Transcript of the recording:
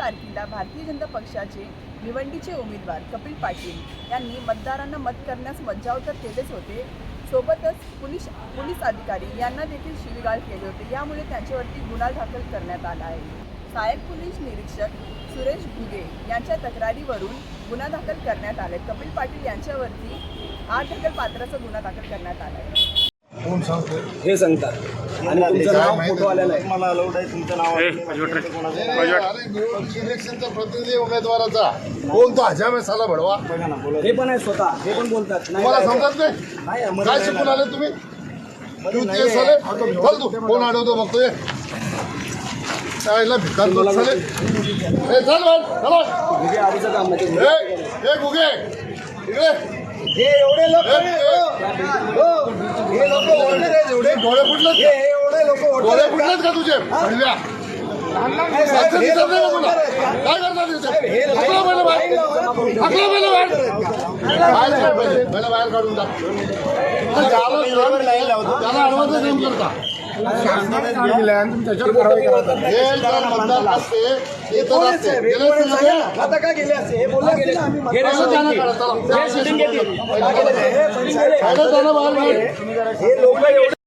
असलेल्या भारतीय जनता पक्षाचे भिवंडीचे उमेदवार कपिल पाटील यांनी मतदारांना मत करण्यास मज्जाव तर केलेच होते. सोबतच पोलीस पोलीस अधिकारी यांना देखील शिवीगाळ केले होते. यामुळे त्यांच्यावरती गुन्हा दाखल करण्यात आला आहे. सहाय्यक पोलीस निरीक्षक सुरेश घुगे यांच्या तक्रारीवरून गुन्हा दाखल करण्यात आलाय. कपिल पाटील यांच्यावरती आठ ढकल पात्राचा गुन्हा दाखल करण्यात आला आहे हे सांगतात. आणि तुमचं नाव फोटो आलेलं आहे. मला अलाउड आहे. तुमचं नाव इलेक्शनचा प्रतिनिधी उमेदवाराचा. कोण तो हजामे साला भडवा. बघा ना बोला. हे पण आहे स्वतः. हे पण बोलतात. नाही, नाही, समजत नाही? काय शिकून. आले तुम्ही? तू ते साले? आहे. तू कोण अडवतो बघतोय त्याला भिकार दोन साले. ए चल बाहेर, चला. आधीचं काम आहे ते. ए ए गुगे इकडे. हे एवढे लोक ए, ए, हे लोक वोटर आहेत एवढे डोळे फुटलेत हे एवढे लोक डोळे फुटलेत का तुझे? भडव्या काय बाहेर. बाहेर बाहेर. बाहेर. काढून त्याला अडवायचं करता? आता गेले असते. हे लोक एवढे